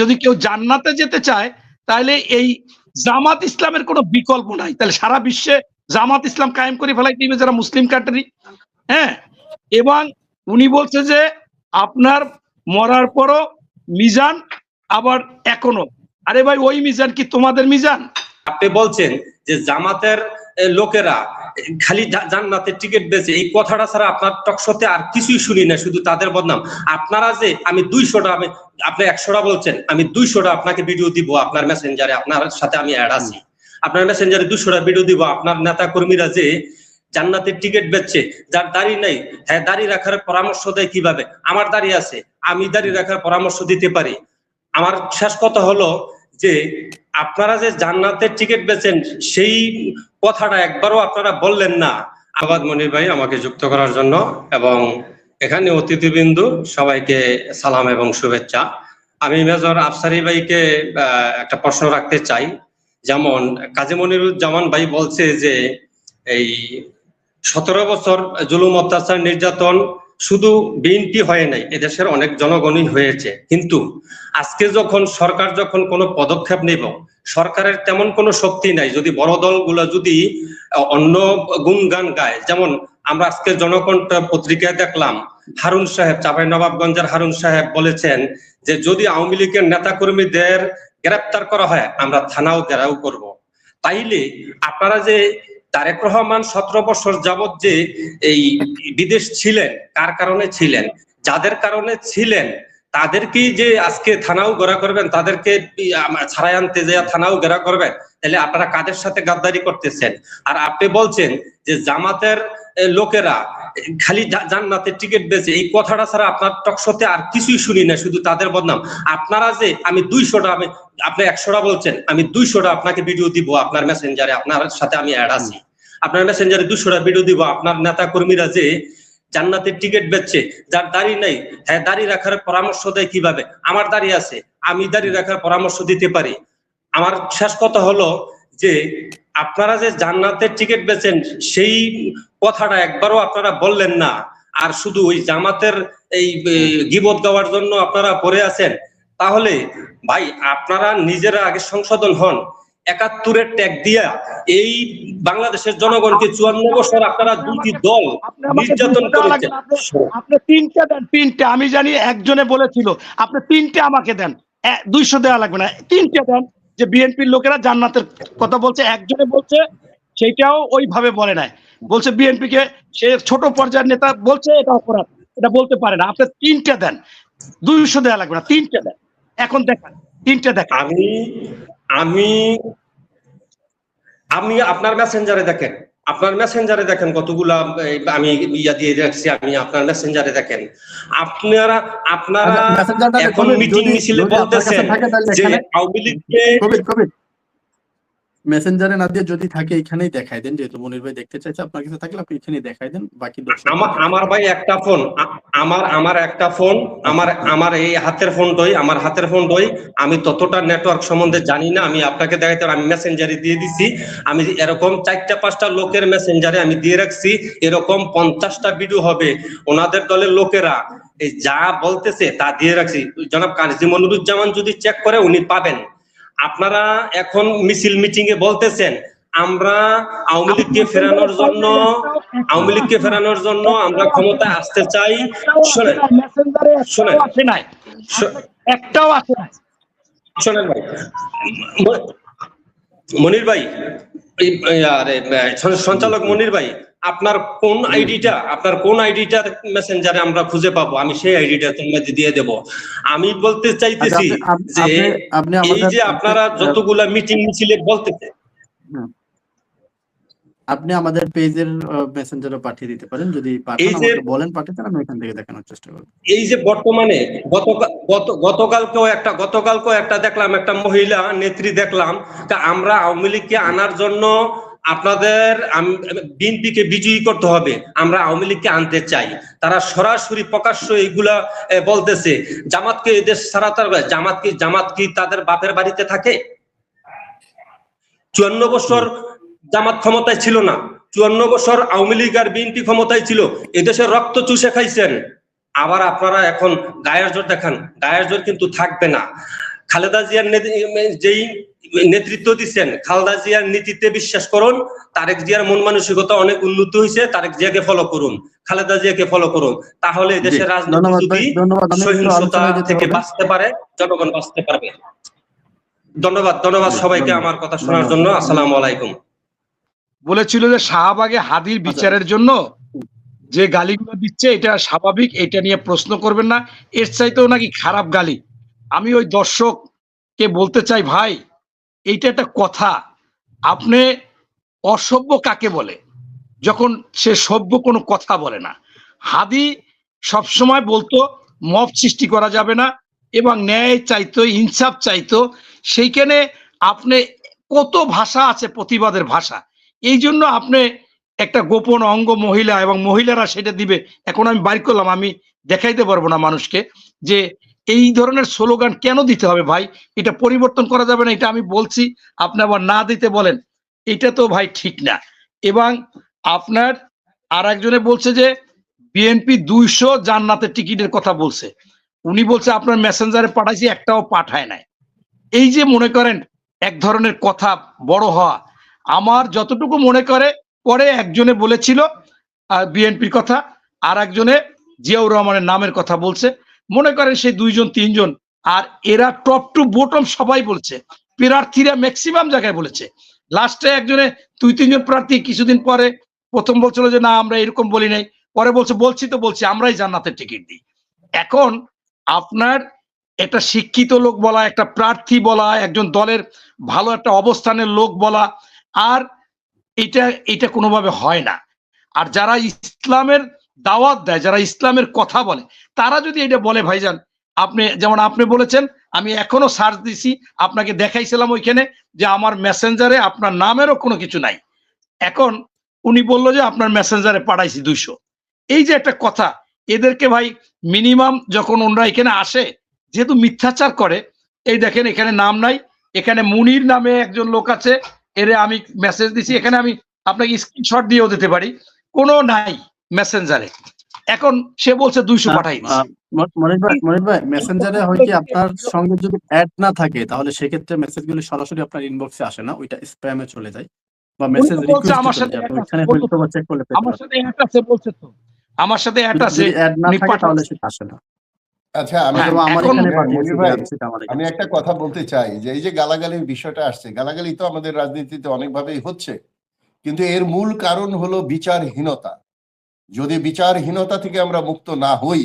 যদি কেউ জান্নাতে যেতে চায়, তাহলে এই জামাত ইসলামের কোনো বিকল্প নাই। তাহলে সারা বিশ্বে জামাত ইসলাম কায়েম করে ফেলাই দিবে যারা মুসলিম কান্ট্রি হ্যাঁ। এবং উনি বলছে যে, আপনার মরার পরও মিজান, আবার এখনও আরে ভাই, ওই মিজান কি তোমাদের মিজান? আপনি বলছেন যে জামাতের লোকেরা খালি জান্নাতের টিকিট বেচে এই কথাটা ছাড়া আপনার টকশোতে আর কিছুই শুনি না শুধু তাদের বদনাম। আপনারা যে আমি দুইশোটা, আমি আপনি একশোটা বলছেন, আমি দুইশোটা আপনাকে ভিডিও দিব আপনার মেসেঞ্জারে আপনার সাথে আমি অ্যাড আছি। আপনার মেসেঞ্জারে দুশোটা ভিডিও দিব, আপনার নেতা কর্মীরা যে জান্নাতের টিকিট বেচছে, যার দাড়ি নাই হ্যাঁ দাড়ি রাখার পরামর্শ দেয় কীভাবে? আমার দাড়ি আছে, আমি দাড়ি রাখার পরামর্শ দিতে পারি। আমার শেষ কথা হলো যে আপনারা যে জান্নাতের টিকিট বেচেন, সেই কথাটা একবারও আপনারা বললেন না। আবাদ মনির ভাই আমাকে যুক্ত করার জন্য এবং এখানে অতিথিবৃন্দু সবাইকে সালাম এবং শুভেচ্ছা। আমি মেজর আফসারি ভাইকে একটা প্রশ্ন রাখতে চাই। যেমন কাজী মনিরুজ্জামান ভাই বলছে যে, এই সতেরো বছর জুলুম অত্যাচার নির্যাতন শুধু বিএনপি হয় নাই, এদেশের অনেক জনগণই হয়েছে। কিন্তু আজকে যখন সরকার যখন কোনো পদক্ষেপ নেব, সরকারের তেমন কোনো শক্তি নাই। যদি বড় দলগুলো যদি অন্য গুণগান গায়, যেমন আমরা আজকে জনকণ্ঠ পত্রিকায় দেখলাম, হারুন সাহেব, চাপাই নবাবগঞ্জের হারুন সাহেব বলেছেন যে, যদি আওয়ামী লীগের নেতা কর্মীদের গ্রেপ্তার করা হয়, আমরা থানাও ঘেরাও করব। তাইলে আপনারা যে তারেক রহমান সতেরো বছর যাবৎ যে এই বিদেশ ছিলেন, কার কারণে ছিলেন, যাদের কারণে ছিলেন তাদেরকেই যে আজকে থানাও গড়া করবেন, তাদেরকে ছাড়াই আনতে যে থানাও গেরা করবেন, তাহলে আপনারা কাদের সাথে গাদ্দারি করতেছেন? আর আপনি বলছেন যে জামাতের লোকেরা খালি জান্নাতের টিকিট বেচে এই কথাটা ছাড়া আপনার টকশোতে আর কিছুই শুনি না শুধু তাদের বদনাম। আপনারা যে আমি দুইশোটা, আমি, আপনি একশোটা বলছেন, আমি দুইশোটা আপনাকে ভিডিও দিব আপনার মেসেঞ্জারে আপনার সাথে আমি অ্যাড আছি। আপনার মেসেঞ্জারে দুশোটা ভিডিও দিব, আপনার নেতা কর্মীরা যে জান্নাতের টিকিট বেচছে, যার দাড়ি নাই হ্যাঁ দাড়ি রাখার পরামর্শ দেয় কীভাবে? আমার দাড়ি আছে, আমি দাড়ি রাখার পরামর্শ দিতে পারি। আমার শেষ কথা হলো যে আপনারা যে জান্নাতের টিকিট বেচেন সেই কথাটা একবারও আপনারা বললেন না। আর শুধু ওই জামাতের এই গিবত গাওয়ার জন্য আপনারা পড়ে আছেন। তাহলে ভাই আপনারা নিজেরা আগে সংশোধন হন। একাত্তরের ট্যাগ দিয়া এই বাংলাদেশের জনগণকে চুয়ান্ন বছর আপনারা দুটি দল নির্যাতন করেছে আপনি- তিনটে দেন তিনটে। আমি জানি একজনে বলেছিল আপনি তিনটে আমাকে দেন। দুইশো দেওয়া লাগবে না। তিনটে দেন। যে বিএনপির লোকেরা জান্নাতের কথা বলছে, একজনে বলছে সেইটাও ওইভাবে বলে নাই। বলছে বিএনপি কে সে ছোট পর্যায়ের নেতা বলছে এটা অপরাধ, এটা বলতে পারে না। আপনি তিনটা দেন, দুইশো দেওয়া লাগবে না, তিনটা দেন। এখন দেখান, তিনটা দেখান। আমি আমি আমি আপনার মেসেঞ্জারে দেখেন। আপনার মেসেঞ্জারে দেখেন কতগুলা আমি ইয়া দিয়ে রাখছি আমি আপনার মেসেঞ্জারে দেখেন। আপনারা আপনারা আচ্ছা, এখন মিটিং মিছিলে বলতেছেন যে আওয়ামী লীগকে মেসেঞ্জারে না দিয়ে যদি থাকে এখানেই দেখাই দেন। যেহেতু মনির ভাই দেখতে চাইছে, আপনার কাছে থাকলে আপনি এখানেই দেখাই দেন, বাকি আমার আমার ভাই একটা ফোন আমার আমার একটা ফোন, আমার আমার এই হাতের ফোনটাই আমার হাতের ফোনটাই আমি ততটা নেটওয়ার্ক সম্বন্ধে জানি না, আমি আপনাকে দেখাইতে আমি মেসেঞ্জারে দিয়ে দিছি, আমি এরকম চারটা, পাঁচটা লোকের মেসেঞ্জারে আমি দিয়ে রাখছি, এরকম পঞ্চাশটা ভিডিও হবে, ওনাদের দলের লোকেরা, এই যা বলতেছে তা দিয়ে রাখছি। জনাব কাজী মনিরুজ্জামান যদি চেক করে, উনি পাবেন। আপনারা এখন মিছিল মিটিং এ বলতেছেন আমরা আওয়ামী লীগকে ফেরানোর জন্য আওয়ামী লীগকে ফেরানোর জন্য আমরা ক্ষমতায় আসতে চাই। শোনেন শোনেন। একটাও আসে শোনেন ভাই। মনির ভাই সঞ্চালক মনির ভাই আপনার কোন আইডিটা আপনার কোন আইডিটা মেসেঞ্জারে আমরা খুঁজে পাবো? আমি সেই আইডিটা তোমাদের দিয়ে দেব। আমি বলতে চাইতেছি আচ্ছা, যে আপনি- আপনি এই যে আপনারা যতগুলা মিটিং মিছিলে বলতেছে। আপনি আমাদের পেজের মেসেঞ্জারে পাঠিয়ে দিতে পারেন। যদি বলেন পাঠাতে আমি এখান থেকে দেখানোর চেষ্টা করব। এই যে বর্তমানে গতকা- গত গতকালকেও একটা গতকালকেও একটা দেখলাম একটা মহিলা নেত্রী দেখলাম। তা আমরা আওয়ামী লীগকে আনার জন্য আপনাদের বিএনপিকে বিজয়ী করতে হবে। আমরা আওয়ামী লীগকে আনতে চাই। তারা সরাসরি প্রকাশ্য এইগুলা বলতেছে, জামাতকে এদেশ ছাড়া তার জামাত কি জামাত কি তাদের বাপের বাড়িতে থাকে? চুয়ান্ন বছর জামাত ক্ষমতায় ছিল না। চুয়ান্ন বছর আওয়ামী লীগ আর বিএনপি ক্ষমতায় ছিল। এদেশের রক্ত চুষে খাইছেন। আবার আপনারা এখন গায়ের জোর দেখান। গায়ের জোর কিন্তু থাকবে না। খালেদা জিয়ার যেই নেতৃত্ব দিচ্ছেন খালেদা জিয়ার নীতিতে বিশ্বাস করুন তারেক জিয়ার মন মানসিকতা অনেক উন্নত হয়েছে তারেক জিয়াকে ফলো করুন খালেদা জিয়াকে ফলো করুন। তাহলে দেশের রাজনীতি ধন্যবাদ ধন্যবাদ সহিংসতা থেকে বাঁচতে পারে জনগণ বাঁচতে পারবে। ধন্যবাদ ধন্যবাদ সবাইকে আমার কথা শোনার জন্য। আসসালামু আলাইকুম। বলেছিল যে শাহবাগে হাদির বিচারের জন্য যে গালিগুলো দিচ্ছে এটা স্বাভাবিক এটা নিয়ে প্রশ্ন করবেন না। এর চাইতেও নাকি খারাপ গালি। আমি ওই দর্শককে বলতে চাই, ভাই, এইটা একটা কথা। আপনি অসভ্য কাকে বলে? যখন সে সভ্য কোনো কথা বলে না। হাদি সবসময় বলতো, মব সৃষ্টি করা যাবে না এবং ন্যায় চাইতো, ইনসাফ চাইতো। সেইখানে আপনি কত ভাষা আছে প্রতিবাদের ভাষা। এই জন্য আপনি একটা গোপন অঙ্গ মহিলা এবং মহিলারা সেটা দিবে। এখন আমি বাইর করলাম, আমি দেখাইতে পারব না মানুষকে যে এই ধরনের স্লোগান কেন দিতে হবে ভাই? এটা পরিবর্তন করা যাবে না, এটা আমি বলছি, আপনি আবার না দিতে বলেন। এটা তো ভাই ঠিক না। এবং আপনার আর একজনে বলছে যে, বিএনপি দুইশো জান্নাতের টিকিটের কথা বলছে। উনি বলছে, আপনার মেসেঞ্জারে পাঠাইছি, একটাও পাঠায় নাই। এই যে মনে করেন, এক ধরনের কথা বড় হওয়া। আমার যতটুকু মনে করে, পরে একজনে বলেছিল বিএনপির কথা আর একজনে জিয়াউর রহমানের নামের কথা বলছে। মনে করেন সেই দুইজন, তিনজন, আর এরা টপ টু বটম সবাই বলছে। প্রার্থীরা ম্যাক্সিমাম জায়গায় বলেছে। লাস্টে একজনে, দুই, তিনজন প্রার্থী কিছুদিন পরে প্রথম বলছিল যে, না, আমরা এরকম বলি নাই। পরে বলছে, বলছি তো বলছি, আমরাই জান্নাতের টিকিট দিই। এখন আপনার একটা শিক্ষিত লোক বলা, একটা প্রার্থী বলা, একজন দলের ভালো একটা অবস্থানের লোক বলা, আর এটা এটা কোনোভাবে হয় না। আর যারা ইসলামের দাওয়াত দেয়, যারা ইসলামের কথা বলে, তারা যদি এটা বলে, ভাইজান, আপনি, যেমন আপনি বলেছেন, আমি এখনও সার্চ দিছি, আপনাকে দেখাইছিলাম ওইখানে যে আমার মেসেঞ্জারে আপনার নামেরও কোনো কিছু নাই। এখন উনি বলল যে আপনার মেসেঞ্জারে পাঠাইছি দুইশো। এই যে একটা কথা, এদেরকে ভাই মিনিমাম যখন ওনারা এখানে আসে, যেহেতু মিথ্যাচার করে, এই দেখেন এখানে নাম নাই, এখানে মুনির নামে একজন লোক আছে, এরে আমি মেসেজ দিছি, এখানে আমি আপনাকে স্ক্রিনশট দিয়েও দিতে পারি। কোনো নাই। মেসেঞ্জারে এখন সে বলছে দুইশো পাঠাই মনির ভাই মেসেঞ্জারে হয় কি আপনার সঙ্গে যদি অ্যাড না থাকে তাহলে সেক্ষেত্রে মেসেজগুলি সরাসরি আপনার ইনবক্সে আসে না ওইটা স্প্যামে চলে যায়। বা মেসেজ রিকোয়েস্ট আমার সাথে চেক করলে আমার সাথে অ্যাড আছে বলছে তো। আমার সাথে অ্যাড আছে অ্যাড না থাকে তাহলে সেটা আসে না। আচ্ছা আমি হ্যাঁ, হ্যাঁ, আমি একটা কথা বলতে চাই যে এই যে গালাগালির বিষয়টা আসছে গালাগালি তো আমাদের রাজনীতিতে অনেকভাবেই হচ্ছে কিন্তু এর মূল কারণ হলো বিচারহীনতা। যদি বিচারহীনতা থেকে আমরা মুক্ত না হই,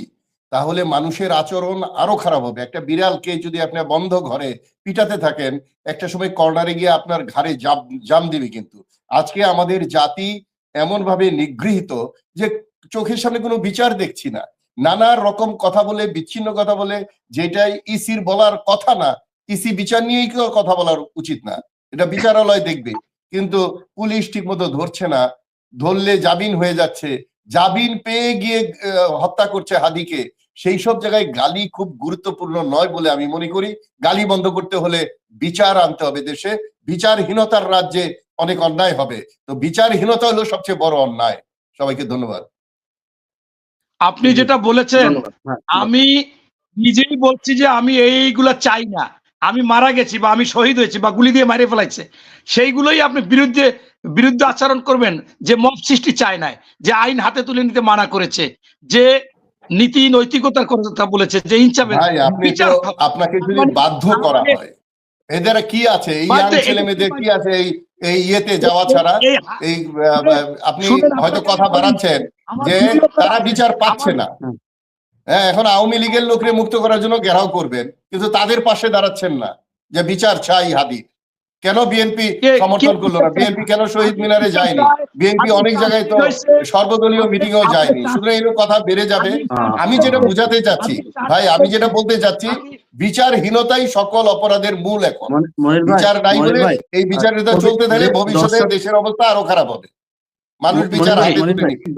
তাহলে মানুষের আচরণ আরও খারাপ হবে। একটা বিড়ালকে যদি আপনি বন্ধ ঘরে পিটাতে থাকেন, একটা সময় কর্নারে গিয়ে আপনার ঘাড়ে জাম জাম দিবে কিন্তু। আজকে আমাদের জাতি এমন ভাবে নিগৃহীত যে চোখের সামনে কোনো বিচার দেখছি না। নানা রকম কথা বলে, বিচ্ছিন্ন কথা বলে, যেটাই ইসির বলার কথা না, ইসি বিচার নিয়েই কেউ কথা বলার উচিত না। এটা বিচারালয় দেখবে। কিন্তু পুলিশ ঠিক মতো ধরছে না, ধরলে জামিন হয়ে যাচ্ছে জামিন পেয়ে গিয়ে হত্যা করছে হাদিকে। সেই সব জায়গায় গালি খুব গুরুত্বপূর্ণ নয় বলে আমি মনে করি। গালি বন্ধ করতে হলে বিচার আনতে হবে দেশে। বিচারহীনতার রাজ্যে অনেক অন্যায় হবে। তো বিচারহীনতা হলো সবচেয়ে বড় অন্যায়। সবাইকে ধন্যবাদ। আপনি যেটা বলেছেন হ্যাঁ, আমি নিজেই বলছি যে আমি এইগুলা চাই না। আমি মারা গেছি বা আমি শহীদ হয়েছি বা গুলি দিয়ে মারে ফেলাইছে। সেইগুলোই আপনি বিরুদ্ধে বিরুদ্ধে আচরণ করবেন যে মব সৃষ্টি চায় নাই যে আইন হাতে তুলে নিতে মানা করেছে যে নীতি নৈতিকতার কথা বলেছে যে হবে। আপনাকে যদি মানে বাধ্য করা আমাকে- হয় এদের কি আছে? এই ছেলে মেয়েদের কি আছে? এই এই ইয়েতে যাওয়া ছাড়া? এই আপনি হয়তো কথা বাড়াচ্ছেন যে তারা বিচার পাচ্ছে না। হ্যাঁ এখন আওয়ামী লীগের লোকরে মুক্ত করার জন্য ঘেরাও করবেন কিন্তু তাদের পাশে দাঁড়াচ্ছেন না যে বিচার চাই হাদি কেন বিএনপি সমর্থন করল না বিএনপি কেন শহীদ মিনারে যায়নি? বিএনপি অনেক জায়গায় তো সর্বদলীয় মিটিং এও যায়নি। সুতরাং এর কথা বেড়ে যাবে। হ্যাঁ। আমি যেটা বুঝাতে চাচ্ছি ভাই আমি যেটা বলতে চাচ্ছি বিচারহীনতাই সকল অপরাধের মূল এখন। বিচার নাই বলে এই বিচারটা তবে চলতে থাকলে ভবিষ্যতে দেশের অবস্থা আরও খারাপ হবে। মানুষ বিচার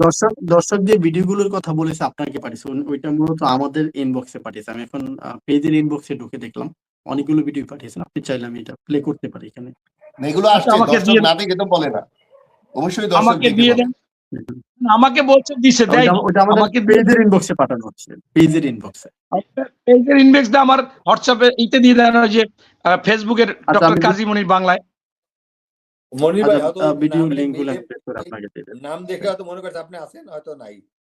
দর্শক দর্শক যে ভিডিওগুলোর কথা বলেছে আপনাকে পাঠিয়েছে ওইটা মূলত আমাদের ইনবক্সে পাঠিয়েছে। আমি এখন পেজের ইনবক্সে ঢুকে দেখলাম। অনেকগুলো ভিডিও পাঠিয়েছেন। আপনি চাইলে আমি এটা প্লে করতে পারি এখানে। এগুলো আসছে আমাকে দর্শক না দেখে তো বলে না। অবশ্যই দর্শক আমাকে দিয়ে দেন। আমাকে বলছে দিছে দেয়। ওইটা আমাকে পেজের ইনবক্সে পাঠানো হচ্ছে। পেজের ইনবক্সে পেজের ইনডেক্সটা আমার হোয়াটসঅ্যাপে ইতে দিয়ে দেন ওই যে আহ, ফেসবুকের আচ্ছা, ডক্টর কাজী মনির বাংলায়। মনির ভাই ভিডিও নাম- লিঙ্কগুলো আপনাকে। নাম দেখে হয়তো মনে করছে আপনি আছেন হয়তো নাই।